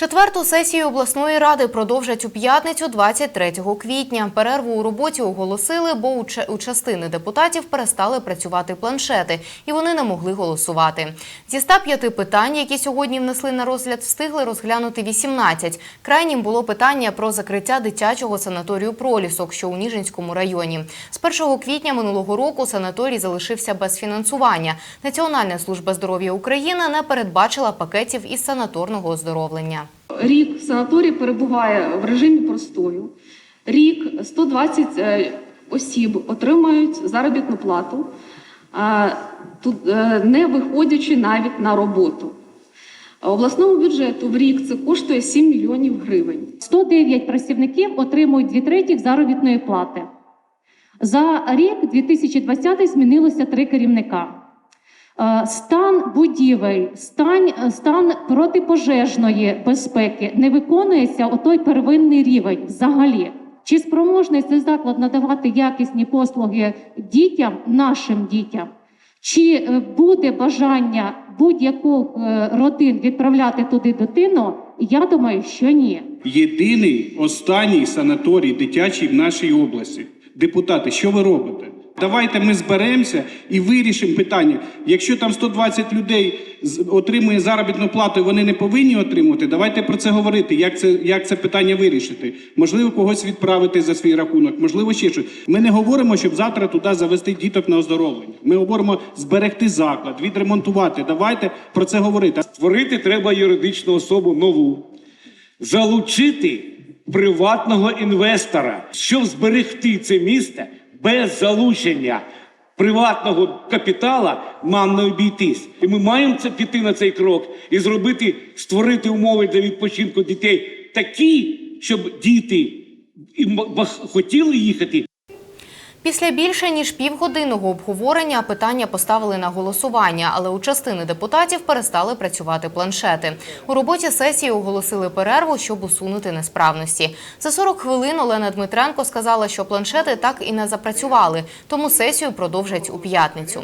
Четверту сесію обласної ради продовжать у п'ятницю, 23 квітня. Перерву у роботі оголосили, бо у ча- у частини депутатів перестали працювати планшети, і вони не могли голосувати. Зі 105 питань, які сьогодні внесли на розгляд, встигли розглянути 18. Крайнім було питання про закриття дитячого санаторію «Пролісок», що у Ніжинському районі. З 1 квітня минулого року санаторій залишився без фінансування. Національна служба здоров'я України не передбачила пакетів із санаторного оздоровлення. Рік в санаторії перебуває в режимі простою. Рік 120 е, осіб отримають заробітну плату, е, не виходячи навіть на роботу. Обласному бюджету в рік це коштує 7 мільйонів гривень. 109 працівників отримують дві третіх заробітної плати. За рік 2020 змінилося три керівника. Е, Стан будівель, стан, стан протипожежної безпеки не виконується у той первинний рівень взагалі. Чи спроможний цей заклад надавати якісні послуги дітям, нашим дітям? Чи е, буде бажання будь-яку е, родин відправляти туди дитину? Я думаю, що ні. Єдиний останній санаторій дитячий в нашій області. Депутати, що ви робите? Давайте ми зберемося і вирішимо питання. Якщо там 120 людей отримує заробітну плату, вони не повинні отримувати. Давайте про це говорити. Як це як це питання вирішити? Можливо, когось відправити за свій рахунок, можливо, ще щось. Ми не говоримо, щоб завтра туди завести діток на оздоровлення. Ми говоримо зберегти заклад, відремонтувати. Давайте про це говорити. Створити треба юридичну особу нову, залучити приватного інвестора, щоб зберегти це місце без залучення приватного капітала нам не обійтись. І ми маємо це піти на цей крок і зробити, створити умови для відпочинку дітей такі, щоб діти і хотіли їхати, Після більше ніж півгодинного обговорення питання поставили на голосування, але у частини депутатів перестали працювати планшети. У роботі сесії оголосили перерву, щоб усунути несправності. За 40 хвилин Олена Дмитренко сказала, що планшети так і не запрацювали, тому сесію продовжать у п'ятницю.